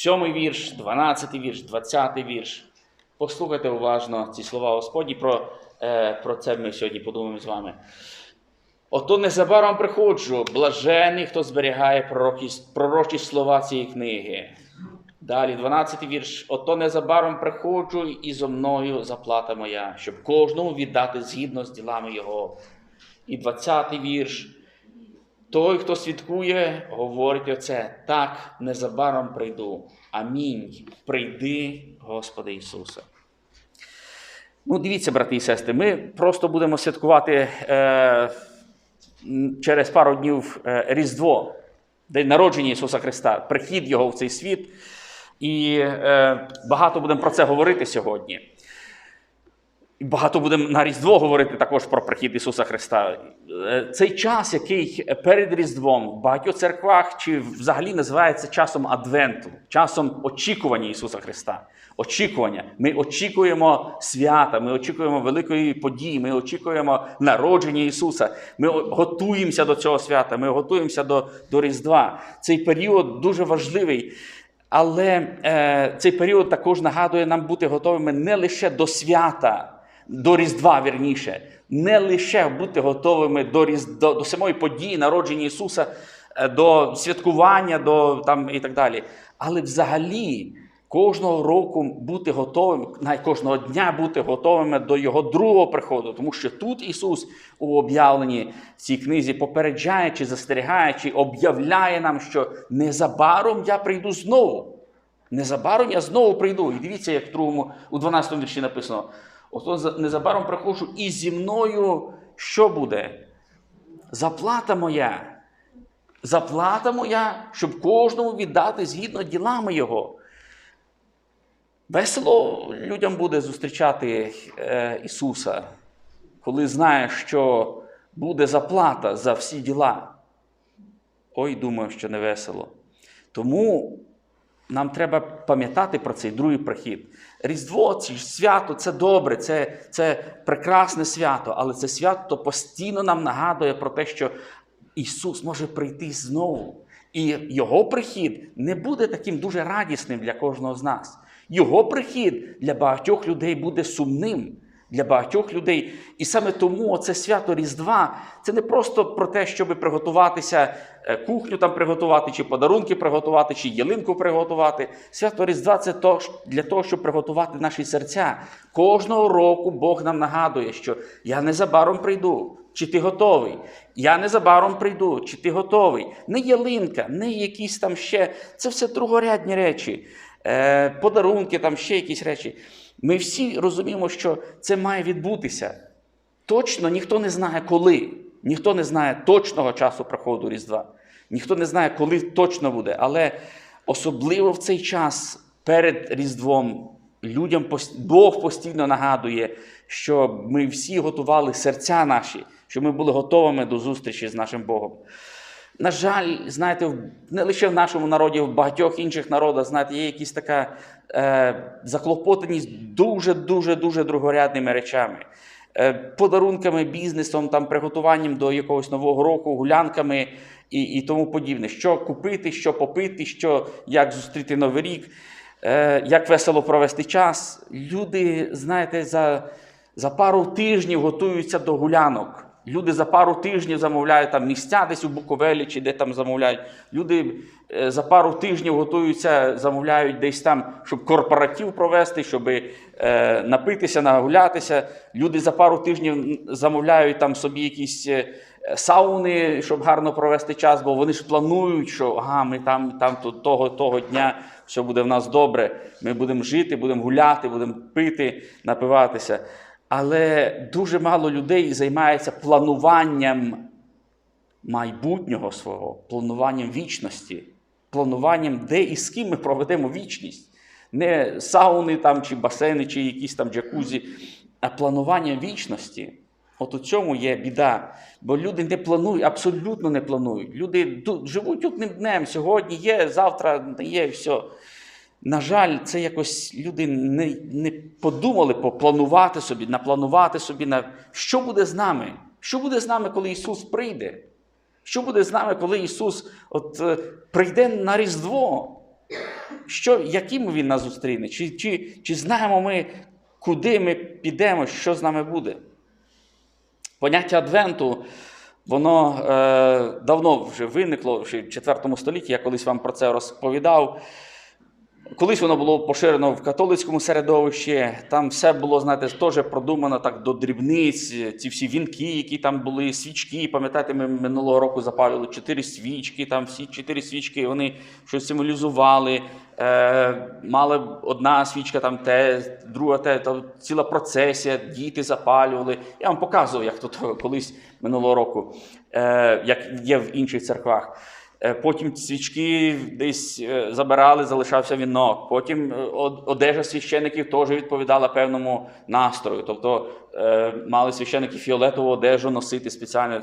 сьомий вірш, 12 вірш, 20 вірш. Послухайте уважно ці слова Господні. Про, е, про це ми сьогодні подумаємо з вами. Ото незабаром приходжу, блажений, хто зберігає пророкі, пророчі слова цієї книги. Далі, 12 вірш. Ото незабаром приходжу, і зо мною заплата моя, щоб кожному віддати згідно з ділами його. І 20 вірш. Той, хто свідкує, говорить оце, так незабаром прийду. Амінь. Прийди, Господи Ісусе. Ну, дивіться, брати і сестри, ми просто будемо святкувати е, через пару днів е, Різдво, день народження Ісуса Христа, прихід Його в цей світ. І е, багато будемо про це говорити сьогодні. Багато будемо на Різдво говорити також про прихід Ісуса Христа. Е, Цей час, який перед Різдвом в багатьох церквах чи взагалі називається часом Адвенту, часом очікування Ісуса Христа. Очікування. Ми очікуємо свята, ми очікуємо великої події, ми очікуємо народження Ісуса. Ми готуємося до цього свята, ми готуємося до, до Різдва. Цей період дуже важливий. Але е, цей період також нагадує нам бути готовими не лише до свята, до Різдва, вірніше, не лише бути готовими до, Різ... до, до самої події народження Ісуса, е, до святкування, до там і так далі. Але взагалі кожного року бути готовим, навіть кожного дня бути готовими до Його другого приходу, тому що тут Ісус у об'явленні в цій книзі, попереджаючи, застерігаючи, об'являє нам, що незабаром я прийду знову. Незабаром я знову прийду. І дивіться, як в другому, у 12 му вірші написано: ото незабаром приходжу, і зі мною що буде? Заплата моя. Заплата моя, щоб кожному віддати згідно ділами його. Весело людям буде зустрічати е, Ісуса, коли знає, що буде заплата за всі діла. Ой, думаю, що не весело. Тому нам треба пам'ятати про цей другий прихід. Різдво, це свято, це добре, це, це прекрасне свято, але це свято постійно нам нагадує про те, що Ісус може прийти знову. І Його прихід не буде таким дуже радісним для кожного з нас. Його прихід для багатьох людей буде сумним. Для багатьох людей. І саме тому це свято Різдва це не просто про те, щоб приготуватися, е, кухню там приготувати, чи подарунки приготувати, чи ялинку приготувати. Свято Різдва це для того, щоб приготувати наші серця. Кожного року Бог нам нагадує, що я незабаром прийду. Чи ти готовий? Я незабаром прийду, чи ти готовий? Не ялинка, не якісь там ще. Це все другорядні речі, е, подарунки, там ще якісь речі. Ми всі розуміємо, що це має відбутися. Точно ніхто не знає коли. Ніхто не знає точного часу приходу Різдва. Ніхто не знає, коли точно буде. Але особливо в цей час перед Різдвом людям Бог постійно нагадує, що ми всі готували серця наші, що ми були готовими до зустрічі з нашим Богом. На жаль, знаєте, не лише в нашому народі, в багатьох інших народах, знаєте, є якась така е, заклопотаність дуже, дуже, дуже другорядними речами. Е, подарунками, бізнесом, там, приготуванням до якогось нового року, гулянками і, і тому подібне. Що купити, що попити, що, як зустріти Новий рік, е, як весело провести час. Люди, знаєте, за, за пару тижнів готуються до гулянок. Люди за пару тижнів замовляють там місця десь у Буковелі чи де там замовляють. Люди е, за пару тижнів готуються, замовляють десь там, щоб корпоратив провести, щоб е, напитися, нагулятися. Люди за пару тижнів замовляють там собі якісь е, сауни, щоб гарно провести час, бо вони ж планують, що ага, ми там, там то- того, того дня все буде в нас добре. Ми будемо жити, будемо гуляти, будемо пити, напиватися. Але дуже мало людей займається плануванням майбутнього свого, плануванням вічності, плануванням, де і з ким ми проведемо вічність. Не сауни там, чи басейни, чи якісь там джакузі, а планування вічності. От у цьому є біда. Бо люди не планують, абсолютно не планують. Люди живуть одним днем. Сьогодні є, завтра є, і все. На жаль, це якось люди не, не подумали попланувати собі, напланувати собі, на що буде з нами? Що буде з нами, коли Ісус прийде? Що буде з нами, коли Ісус от, е, прийде на Різдво? що, яким він нас зустріне? Чи, чи, чи знаємо ми, куди ми підемо, що з нами буде? Поняття Адвенту, воно е, давно вже виникло, ще в IV столітті, я колись вам про це розповідав. Колись воно було поширено в католицькому середовищі, там все було, знаєте, теж продумано так до дрібниць, ці всі вінки, які там були, свічки. Пам'ятаєте, ми минулого року запалювали чотири свічки, там всі чотири свічки вони щось символізували. Е, мали одна свічка, там те, друга те, там ціла процесія, діти запалювали. Я вам показував, як тут колись минулого року, е, як є в інших церквах. Е, Потім свічки десь е, забирали, залишався вінок. Потім е, одежа священиків теж відповідала певному настрою. Тобто мали священики фіолетову одежу носити спеціально,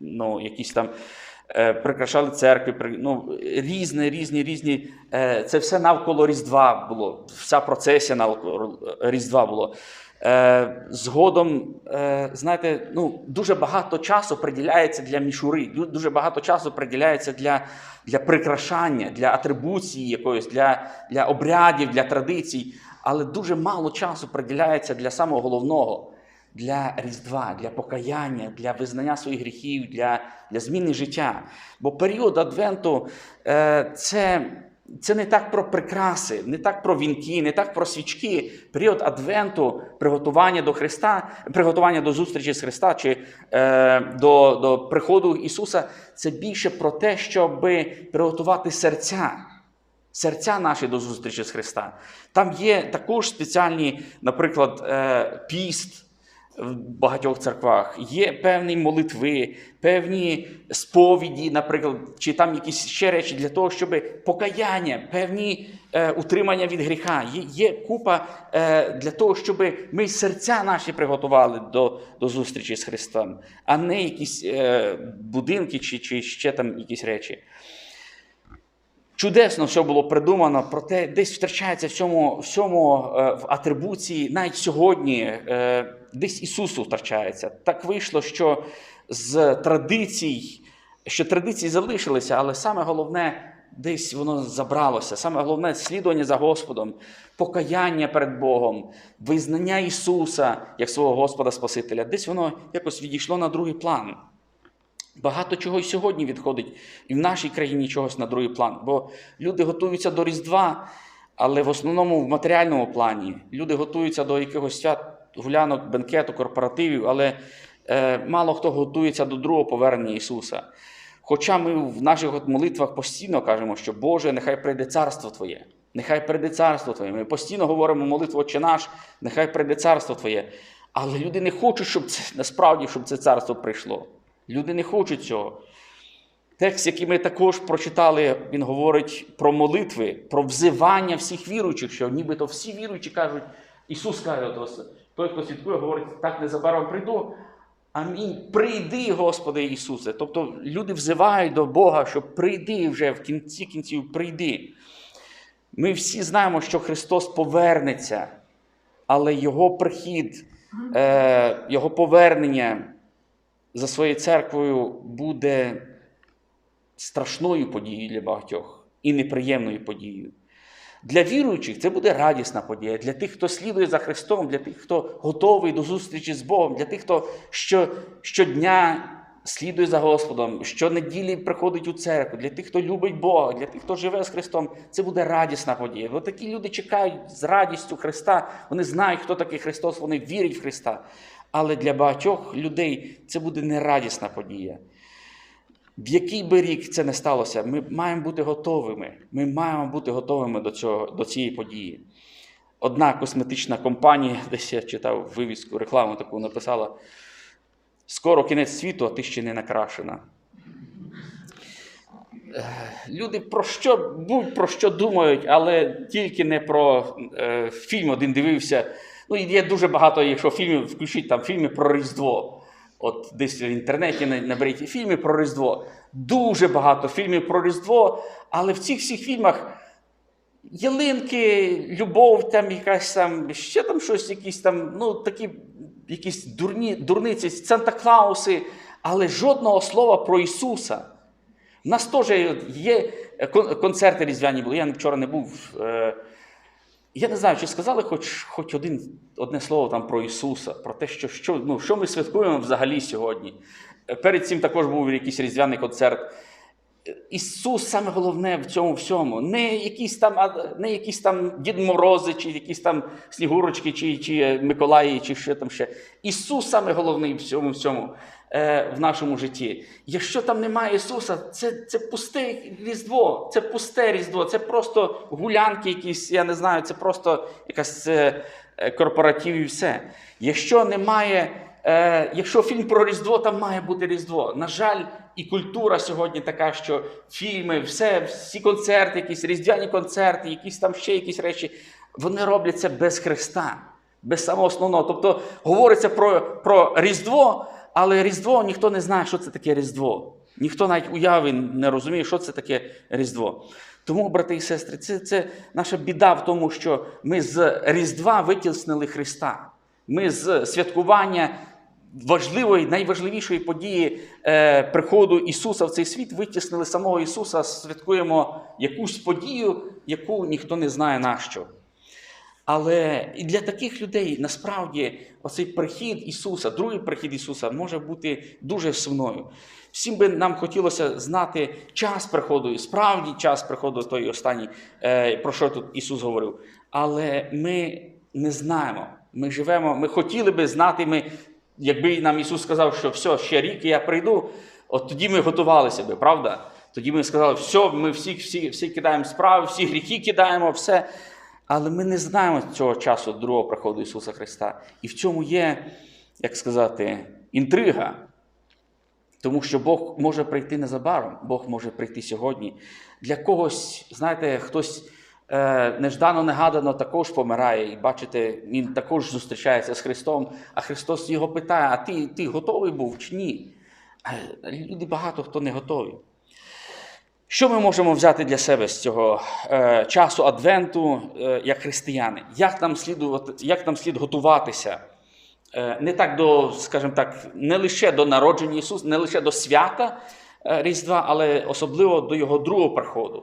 ну, якісь там прикрашали церкви, ну, різні, різні, різні. Це все навколо Різдва було. Вся процесія навколо Різдва було. Е, згодом, е, знаєте, ну, дуже багато часу приділяється для мішури, дуже багато часу приділяється для, для прикрашання, для атрибуції якоїсь, для, для обрядів, для традицій, але дуже мало часу приділяється для самого головного, для Різдва, для покаяння, для визнання своїх гріхів, для, для зміни життя. Бо період Адвенту е, це. Це не так про прикраси, не так про вінки, не так про свічки. Період Адвенту, приготування до Христа, приготування до зустрічі з Христа чи е, до, до приходу Ісуса це більше про те, щоб приготувати серця, серця наші до зустрічі з Христа. Там є також спеціальні, наприклад, е, піст в багатьох церквах, є певні молитви, певні сповіді, наприклад, чи там якісь ще речі для того, щоб покаяння, певні е, утримання від гріха. Є, є купа е, для того, щоб ми серця наші приготували до, до зустрічі з Христом, а не якісь е, будинки чи, чи ще там якісь речі. Чудесно все було придумано, проте десь втрачається в цьому, в цьому е, в атрибуції, навіть сьогодні, е, десь Ісусу втрачається. Так вийшло, що з традицій, що традиції залишилися, але саме головне, десь воно забралося. Саме головне слідування за Господом, покаяння перед Богом, визнання Ісуса як свого Господа Спасителя. Десь воно якось відійшло на другий план. Багато чого і сьогодні відходить, і в нашій країні чогось на другий план. Бо люди готуються до Різдва, але в основному в матеріальному плані. Люди готуються до якихось свят, гулянок, бенкету, корпоративів, але е, мало хто готується до другого повернення Ісуса. Хоча ми в наших от молитвах постійно кажемо, що Боже, нехай прийде царство Твоє, нехай прийде царство Твоє. Ми постійно говоримо молитву Отче наш, нехай прийде царство Твоє. Але люди не хочуть, щоб це насправді щоб це царство прийшло. Люди не хочуть цього. Текст, який ми також прочитали, він говорить про молитви, про взивання всіх віруючих, що нібито всі віруючі кажуть, Ісус каже, той, хто свідкує, говорить, так незабаром прийду. Амінь. Прийди, Господи Ісусе. Тобто люди взивають до Бога, що прийди вже в кінці кінців, прийди. Ми всі знаємо, що Христос повернеться, але Його прихід, е, Його повернення за своєю церквою буде страшною подією для багатьох і неприємною подією. Для віруючих це буде радісна подія. Для тих, хто слідує за Христом, для тих, хто готовий до зустрічі з Богом, для тих, хто що, щодня слідує за Господом, щонеділі приходить у церкву, для тих, хто любить Бога, для тих, хто живе з Христом, це буде радісна подія. Бо такі люди чекають з радістю Христа, вони знають, хто такий Христос, вони вірять в Христа. Але для багатьох людей це буде нерадісна подія. В який би рік це не сталося, ми маємо бути готовими. Ми маємо бути готовими до, цього, до цієї події. Одна косметична компанія, десь я читав вивіску, рекламу таку написала: скоро кінець світу, а ти ще не накрашена. Е, Люди про що будь про що думають, але тільки не про е, фільм один дивився. Ну, є дуже багато, якщо фільмів, включіть там фільми про Різдво. От десь в інтернеті на- наберіть фільми про Різдво. Дуже багато фільмів про Різдво, але в цих всіх фільмах ялинки, любов, там якась там, ще там щось, якісь там, ну такі якісь дурні, дурниці, Санта-Клауси, але жодного слова про Ісуса. У нас теж є концерти різдвяні були. Я вчора не був. е, Я не знаю, чи сказали хоч, хоч один, одне слово там про Ісуса, про те, що, що, ну, що ми святкуємо взагалі сьогодні. Перед цим також був якийсь різдвяний концерт. Ісус саме головне в цьому всьому. Не якісь там, не якісь там Дід Морози, чи якісь там Снігурочки, чи, чи Миколаї, чи що там ще. Ісус саме головний в цьому всьому е, в нашому житті. Якщо там немає Ісуса, це, це пусте Різдво, це пусте Різдво, це просто гулянки якісь, я не знаю, це просто якась е, е, корпоратив і все. Якщо немає. Е, якщо фільм про Різдво, там має бути Різдво. На жаль, і культура сьогодні така, що фільми, все, всі концерти, якісь різдвяні концерти, якісь там ще якісь речі, вони роблять це без Христа, без самого основного. Тобто говориться про, про Різдво, але Різдво ніхто не знає, що це таке Різдво. Ніхто навіть уяви не розуміє, що це таке Різдво. Тому, брати і сестри, це, це наша біда в тому, що ми з Різдва витіснили Христа. Ми з святкування важливої, найважливішої події е, приходу Ісуса в цей світ витіснили самого Ісуса, святкуємо якусь подію, яку ніхто не знає нащо. Але і для таких людей насправді оцей прихід Ісуса, другий прихід Ісуса може бути дуже сумною. Всім би нам хотілося знати час приходу, і справді час приходу той останній, е, про що тут Ісус говорив. Але ми не знаємо. Ми живемо, ми хотіли би знати, ми, якби нам Ісус сказав, що все, ще рік я прийду, от тоді ми готувалися би, правда? Тоді ми сказали, все, ми всі, всі, всі кидаємо справи, всі гріхи кидаємо, все. Але ми не знаємо цього часу другого приходу Ісуса Христа. І в цьому є, як сказати, інтрига. Тому що Бог може прийти незабаром, Бог може прийти сьогодні. Для когось, знаєте, хтось неждано негадано також помирає, і бачите, він також зустрічається з Христом, а Христос його питає: а ти, ти готовий був чи ні? Люди багато хто не готові. Що ми можемо взяти для себе з цього е, часу Адвенту е, як християни? Як нам, слідувати, як нам слід готуватися? Е, не так до, скажімо так, не лише до народження Ісуса, не лише до свята е, Різдва, але особливо до Його другого приходу.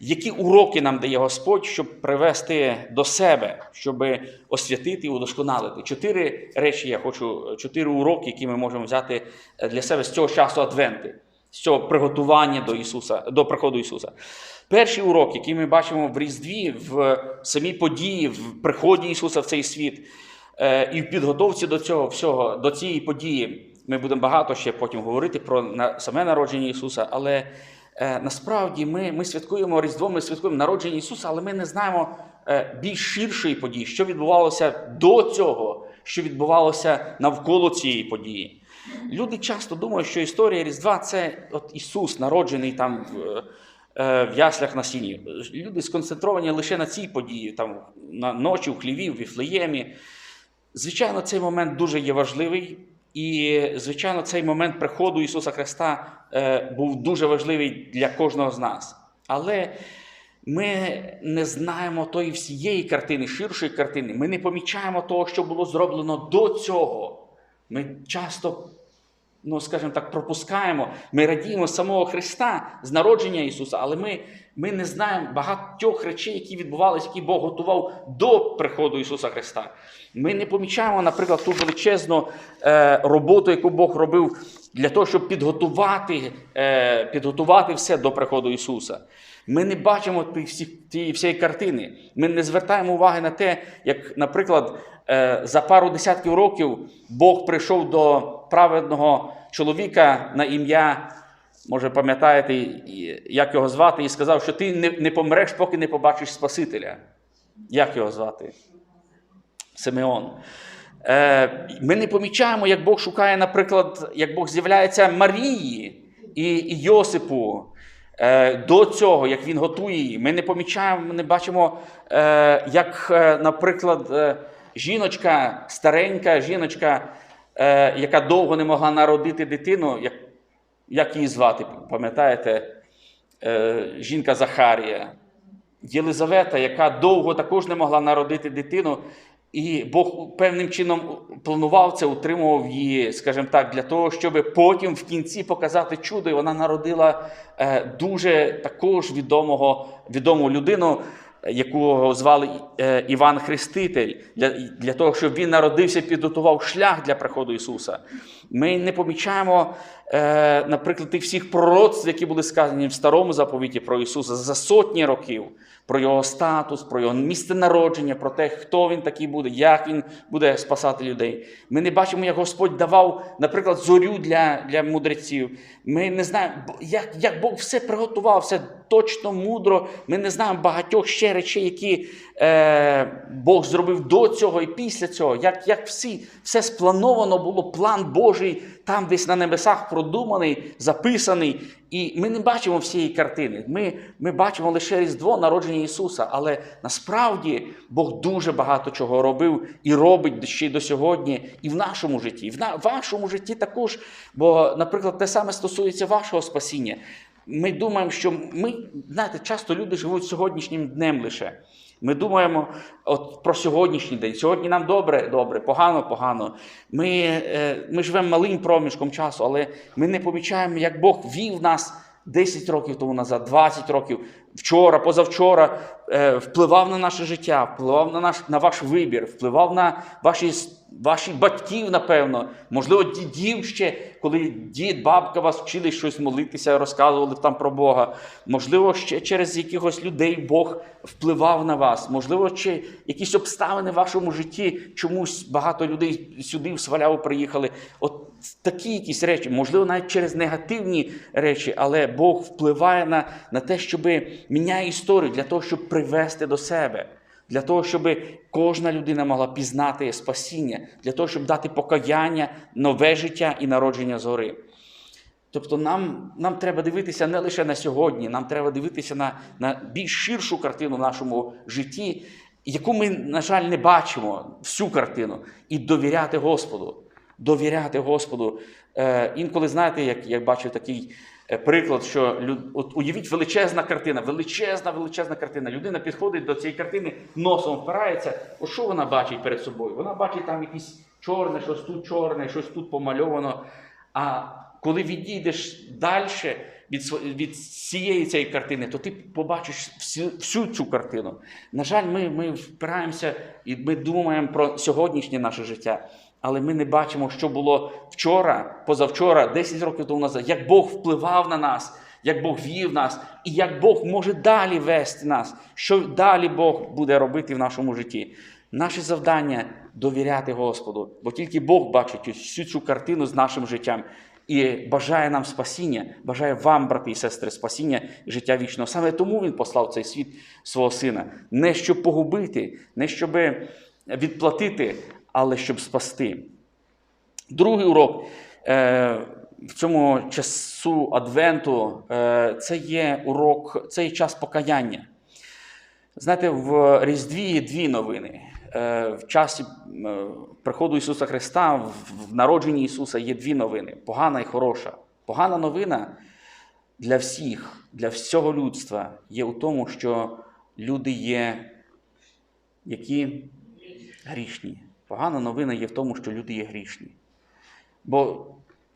Які уроки нам дає Господь, щоб привести до себе, щоб освятити і удосконалити? Чотири речі я хочу, чотири уроки, які ми можемо взяти для себе з цього часу Адвенти, з цього приготування до Ісуса, до приходу Ісуса. Перший урок, який ми бачимо в Різдві, в самій події, в приході Ісуса в цей світ, е, і в підготовці до цього всього, до цієї події. Ми будемо багато ще потім говорити про саме народження Ісуса, але насправді ми, ми святкуємо Різдво, ми святкуємо народження Ісуса, але ми не знаємо е, більш ширшої події, що відбувалося до цього, що відбувалося навколо цієї події. Люди часто думають, що історія Різдва це от Ісус, народжений там в, е, в яслях на сіні. Люди сконцентровані лише на цій події, там на ночі в хліві, в Віфлеємі. Звичайно, цей момент дуже є важливий, і, звичайно, цей момент приходу Ісуса Христа е, був дуже важливий для кожного з нас. Але ми не знаємо тої всієї картини, ширшої картини. Ми не помічаємо того, що було зроблено до цього. Ми часто, ну скажімо так, пропускаємо. Ми радіємо самого Христа, з народження Ісуса, але ми, ми не знаємо багатьох речей, які відбувалися, які Бог готував до приходу Ісуса Христа. Ми не помічаємо, наприклад, ту величезну е, роботу, яку Бог робив для того, щоб підготувати, е, підготувати все до приходу Ісуса. Ми не бачимо тієї всі, тієї всієї картини. Ми не звертаємо уваги на те, як, наприклад, е, за пару десятків років Бог прийшов до праведного чоловіка на ім'я, може пам'ятаєте, як його звати, і сказав, що ти не, помреш, поки не побачиш Спасителя. Як його звати? Симеон. Е, Ми не помічаємо, як Бог шукає, наприклад, як Бог з'являється Марії і, Йосипу. Е, До цього, як він готує її, ми не помічаємо, ми не бачимо, е, як, наприклад, жіночка, старенька жіночка, е, яка довго не могла народити дитину, як, як її звати, пам'ятаєте? Е, Жінка Захарія. Єлизавета, яка довго також не могла народити дитину, І Бог певним чином планував це, утримував її, скажімо так, для того, щоб потім в кінці показати чудо. І вона народила е, дуже також відомого, відому людину, якого звали е, Іван Хреститель, для, для того, щоб він народився, підготував шлях для приходу Ісуса. Ми не помічаємо, е, наприклад, тих всіх пророцтв, які були сказані в старому заповіті про Ісуса за сотні років, про його статус, про його місце народження, про те, хто він такий буде, як він буде спасати людей. Ми не бачимо, як Господь давав, наприклад, зорю для, для мудреців. Ми не знаємо, як, як Бог все приготував, все точно, мудро. Ми не знаємо багатьох ще речей, які е, Бог зробив до цього і після цього. Як, як всі, все сплановано було, план Божий там десь на небесах продуманий, записаний. І ми не бачимо всієї картини. Ми, ми бачимо лише Різдво, народження Ісуса. Але насправді Бог дуже багато чого робив і робить ще й до сьогодні, і в нашому житті, і в на, вашому житті також. Бо, наприклад, те саме стосується вашого спасіння. Ми думаємо, що ми, знаєте, часто люди живуть сьогоднішнім днем лише. Ми думаємо от про сьогоднішній день. Сьогодні нам добре, добре, погано, погано. Ми, е, ми живемо малим проміжком часу, але ми не помічаємо, як Бог вів нас 10 років тому назад, 20 років, вчора, позавчора, е, впливав на наше життя, впливав на, наш, на ваш вибір, впливав на ваші, ваших батьків, напевно, можливо, дідів ще, коли дід, бабка вас вчили щось молитися, розказували там про Бога. Можливо, ще через якихось людей Бог впливав на вас. Можливо, чи якісь обставини в вашому житті, чомусь багато людей сюди в Сваляву приїхали. От такі якісь речі, можливо, навіть через негативні речі, але Бог впливає на, на те, щоб міняє історію для того, щоб привести до себе. Для того, щоб кожна людина могла пізнати спасіння, для того, щоб дати покаяння, нове життя і народження згори. Тобто нам, нам треба дивитися не лише на сьогодні, нам треба дивитися на, на більш ширшу картину в нашому житті, яку ми, на жаль, не бачимо всю картину, і довіряти Господу. Довіряти Господу. Е, інколи, знаєте, як я бачив такий приклад, що люд... от уявіть величезна картина, величезна, величезна картина. Людина підходить до цієї картини, носом впирається. От що вона бачить перед собою? Вона бачить там якісь чорне, щось тут чорне, щось тут помальовано. А коли відійдеш далі від, від цієї цієї картини, то ти побачиш всю, всю цю картину. На жаль, ми, ми впираємося і ми думаємо про сьогоднішнє наше життя, але ми не бачимо, що було вчора, позавчора, 10 років тому назад, як Бог впливав на нас, як Бог вів нас, і як Бог може далі вести нас, що далі Бог буде робити в нашому житті. Наше завдання довіряти Господу, бо тільки Бог бачить всю цю картину з нашим життям і бажає нам спасіння, бажає вам, брати і сестри, спасіння життя вічного. Саме тому Він послав цей світ свого сина, не щоб погубити, не щоб відплатити, але щоб спасти. Другий урок е, в цьому часу Адвенту е, це є урок, це є час покаяння. Знаєте, в Різдві є дві новини. Е, В часі приходу Ісуса Христа, в народженні Ісуса є дві новини: погана і хороша. Погана новина для всіх, для всього людства є у тому, що люди є які грішні. Погана новина є в тому, що люди є грішні. Бо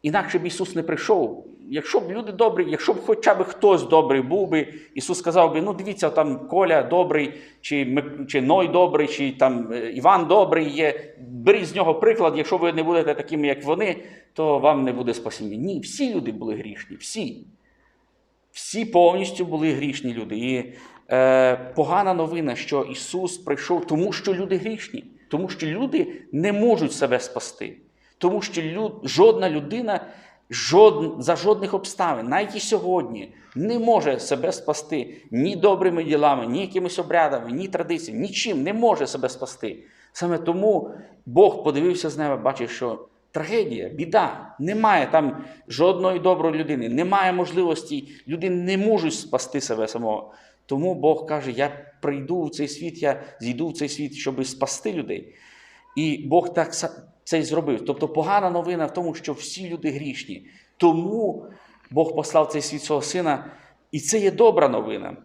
інакше б Ісус не прийшов. Якщо б люди добрі, якщо б хоча б хтось добрий був би, Ісус сказав би, ну дивіться, там Коля добрий, чи, чи Ной добрий, чи там е, Іван добрий є. Беріть з нього приклад, якщо ви не будете такими, як вони, то вам не буде спасіння. Ні, всі люди були грішні, всі. Всі повністю були грішні люди. І е, погана новина, що Ісус прийшов, тому що люди грішні, тому що люди не можуть себе спасти. Тому що люд, жодна людина жод, за жодних обставин, навіть і сьогодні, не може себе спасти ні добрими ділами, ні якимись обрядами, ні традиціями, нічим не може себе спасти. Саме тому Бог подивився з неба, бачив, що трагедія, біда, немає там жодної доброї людини, немає можливості, люди не можуть спасти себе самого. Тому Бог каже: Я прийду в цей світ, я зійду в цей світ, щоб спасти людей. І Бог так це й зробив. Тобто погана новина в тому, що всі люди грішні. Тому Бог послав цей світ свого сина, і це є добра новина.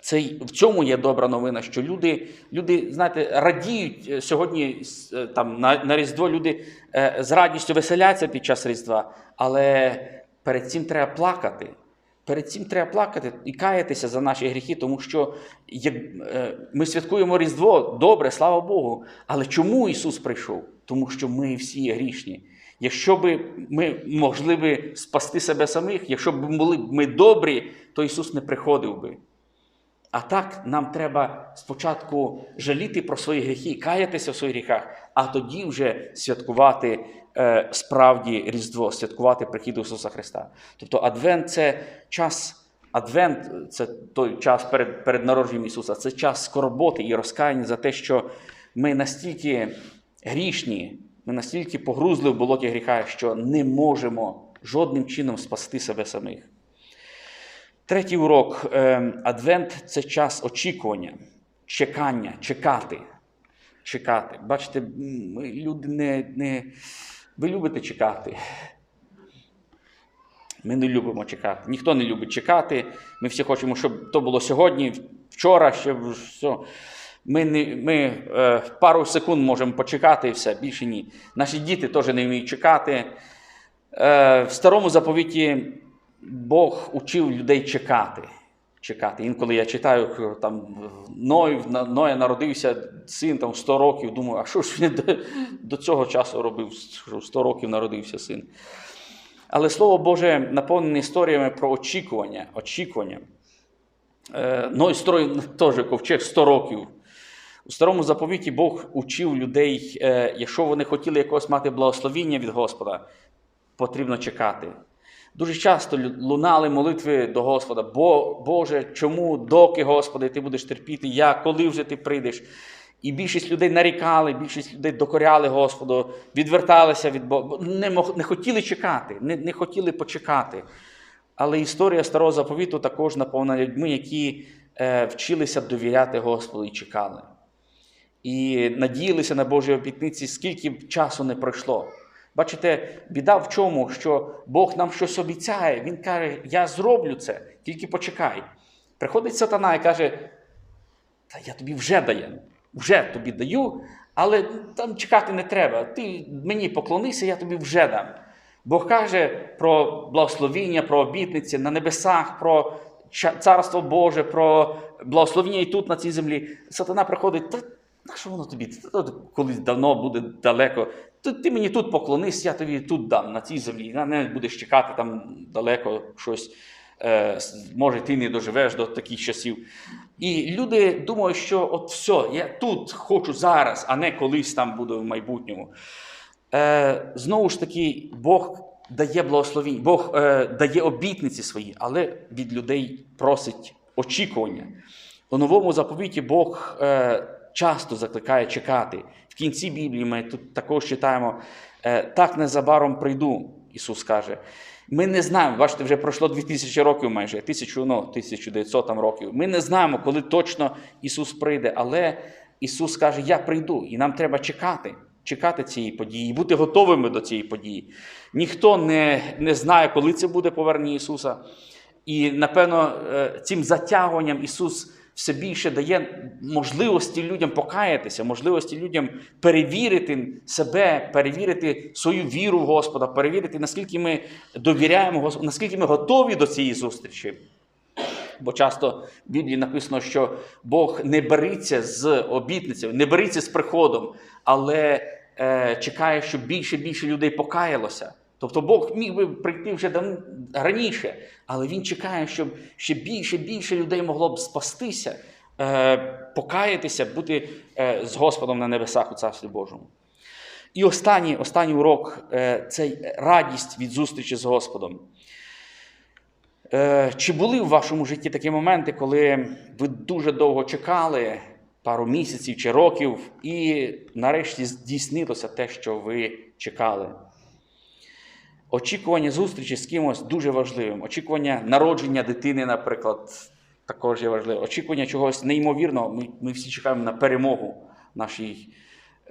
Це в цьому є добра новина, що люди, люди знаєте, радіють е, сьогодні е, там, на, на Різдво, люди е, з радістю веселяться під час Різдва, але перед цим треба плакати. Перед цим треба плакати і каятися за наші гріхи, тому що е, ми святкуємо Різдво, добре, слава Богу. Але чому Ісус прийшов? Тому що ми всі грішні. Якщо б ми могли би спасти себе самих, якщо б були б ми добрі, то Ісус не приходив би. А так нам треба спочатку жаліти про свої гріхи, каятися в своїх гріхах, а тоді вже святкувати справді Різдво, святкувати прихід Ісуса Христа. Тобто Адвент це час, Адвент це той час перед, перед народженням Ісуса, це час скорботи і розкаяння за те, що ми настільки грішні, ми настільки погрузли в болоті гріха, що не можемо жодним чином спасти себе самих. Третій урок. Е, Адвент це час очікування, чекання, чекати. Чекати. Бачите, люди не, не. Ви любите чекати. Ми не любимо чекати. Ніхто не любить чекати. Ми всі хочемо, щоб то було сьогодні, вчора, ще все. Ми, не, ми е, пару секунд можемо почекати і все, більше ні. Наші діти теж не вміють чекати. Е, в старому заповіті Бог учив людей чекати. Чекати. Інколи я читаю, к- там Ной, Ноя народився син там 100 років. Думаю, а що ж він до, до цього часу робив? Що 100 років народився син. Але Слово Боже наповнене історіями про очікування. очікування. Е, Ной строїв теж ковчег 100 років. У старому заповіті Бог учив людей, е, якщо вони хотіли якогось мати благословіння від Господа, потрібно чекати. Дуже часто лунали молитви до Господа. Бо, Боже, чому, доки, Господи, ти будеш терпіти, я, коли вже ти прийдеш? І більшість людей нарікали, більшість людей докоряли Господу, відверталися від Бога, не, мог- не хотіли чекати, не, не хотіли почекати. Але історія старого заповіту також наповнена людьми, які е, вчилися довіряти Господу і чекали. І надіялися на Божі обітниці, скільки б часу не пройшло. Бачите, біда в чому, що Бог нам щось обіцяє. Він каже, я зроблю це, тільки почекай. Приходить сатана і каже, та я тобі вже даю, вже тобі даю, але там чекати не треба. Ти мені поклонися, я тобі вже дам. Бог каже про благословіння, про обітниці на небесах, про царство Боже, про благословіння і тут на цій землі. Сатана приходить, та на що воно тобі? Колись давно буде далеко. Ти, ти мені тут поклонись, я тобі тут дам, на цій землі. Не будеш чекати там далеко щось. Е, може, ти не доживеш до таких часів. І люди думають, що от все, я тут хочу зараз, а не колись там буду в майбутньому. Е, знову ж таки, Бог дає благословіння, Бог е, дає обітниці свої, але від людей просить очікування. У новому заповіті Бог е, часто закликає чекати. Кінці Біблії ми тут також читаємо: е, так незабаром прийду, Ісус каже. Ми не знаємо, бачите, вже пройшло 2000 років майже, 1000, ну, 1900 там років. Ми не знаємо, коли точно Ісус прийде, але Ісус каже, я прийду, і нам треба чекати, чекати цієї події і бути готовими до цієї події. Ніхто не, не знає, коли це буде повернення Ісуса. І, напевно, е, цим затягуванням Ісус все більше дає можливості людям покаятися, можливості людям перевірити себе, перевірити свою віру в Господа, перевірити, наскільки ми довіряємо Господу, наскільки ми готові до цієї зустрічі. Бо часто в Біблії написано, що Бог не бериться з обітницею, не бериться з приходом, але е, чекає, щоб більше і більше людей покаялося. Тобто Бог міг би прийти вже дав... раніше, але Він чекає, щоб ще більше більше людей могло б спастися, е, покаятися, бути е, з Господом на небесах у Царстві Божому. І останній, останній урок е, це радість від зустрічі з Господом. Е, Чи були в вашому житті такі моменти, коли ви дуже довго чекали, пару місяців чи років, і нарешті здійснилося те, що ви чекали? Очікування зустрічі з кимось дуже важливим. Очікування народження дитини, наприклад, також є важливим. Очікування чогось неймовірного. Ми, ми всі чекаємо на перемогу в нашій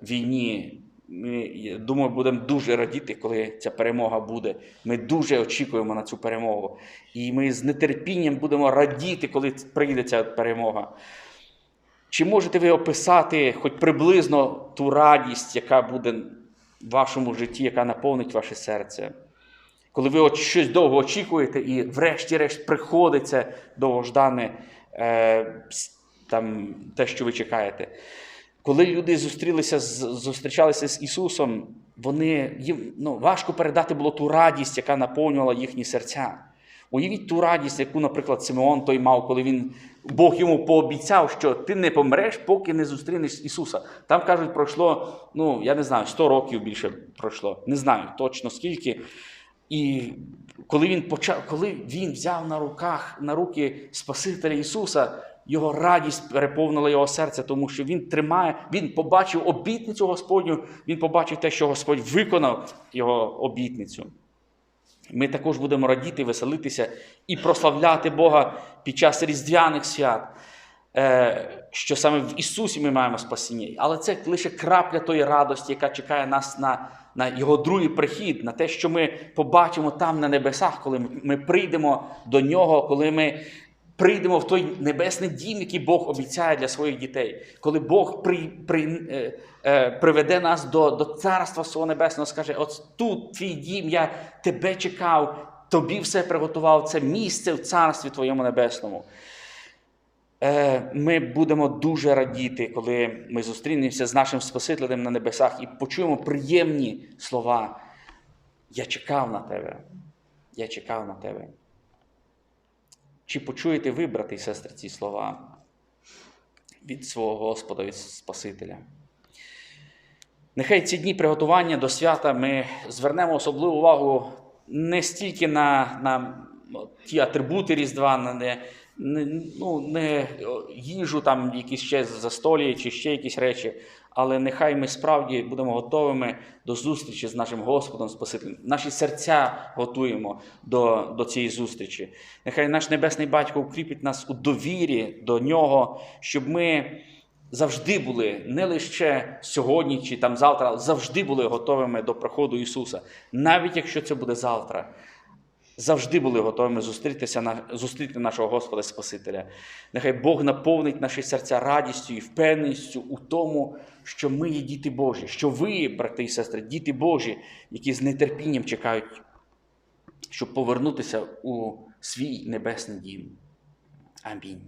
війні Ми, я думаю, будемо дуже радіти, коли ця перемога буде. Ми дуже очікуємо на цю перемогу. І ми з нетерпінням будемо радіти, коли прийде ця перемога. Чи можете ви описати хоч приблизно ту радість, яка буде в вашому житті, яка наповнить ваше серце? Коли ви щось довго очікуєте, і врешті-решт приходиться довгождане е, там, те, що ви чекаєте. Коли люди зустрілися зустрічалися з Ісусом, вони, їм ну, важко передати було ту радість, яка наповнювала їхні серця. Уявіть ту радість, яку, наприклад, Симеон той мав, коли він Бог йому пообіцяв, що ти не помреш, поки не зустрінеш Ісуса. Там кажуть, пройшло, ну я не знаю, 100 років більше пройшло. Не знаю точно скільки. І коли він почав, коли він взяв на руках на руки Спасителя Ісуса, його радість переповнила його серце, тому що він тримає, він побачив обітницю Господню, він побачив те, що Господь виконав його обітницю. Ми також будемо радіти, веселитися і прославляти Бога під час різдвяних свят, е, що саме в Ісусі ми маємо спасіння. Але це лише крапля тої радості, яка чекає нас на, на Його другий прихід, на те, що ми побачимо там на небесах, коли ми- прийдемо до Нього, коли ми прийдемо в той небесний дім, який Бог обіцяє для своїх дітей. Коли Бог при, при, е, е, приведе нас до, до царства свого небесного, скаже: от тут твій дім, я тебе чекав, тобі все приготував, це місце в царстві твоєму небесному. Е, Ми будемо дуже радіти, коли ми зустрінемося з нашим Спасителем на небесах і почуємо приємні слова. Я чекав на тебе. Я чекав на тебе. Чи почуєте ви, брати і сестри, ці слова від свого Господа, від Спасителя? Нехай ці дні приготування до свята ми звернемо особливу увагу не стільки на, на ті атрибути Різдва, на не, не, ну, не їжу, там якісь ще застолі чи ще якісь речі, але нехай ми справді будемо готовими до зустрічі з нашим Господом Спасителем. Наші серця готуємо до, до цієї зустрічі. Нехай наш Небесний Батько укріпить нас у довірі до Нього, щоб ми завжди були не лише сьогодні чи там завтра, але завжди були готовими до приходу Ісуса, навіть якщо це буде завтра. Завжди були готовими зустрітися зустріти нашого Господа Спасителя. Нехай Бог наповнить наші серця радістю і впевненістю у тому, що ми є діти Божі, що ви, брати і сестри, діти Божі, які з нетерпінням чекають, щоб повернутися у свій небесний дім. Амінь.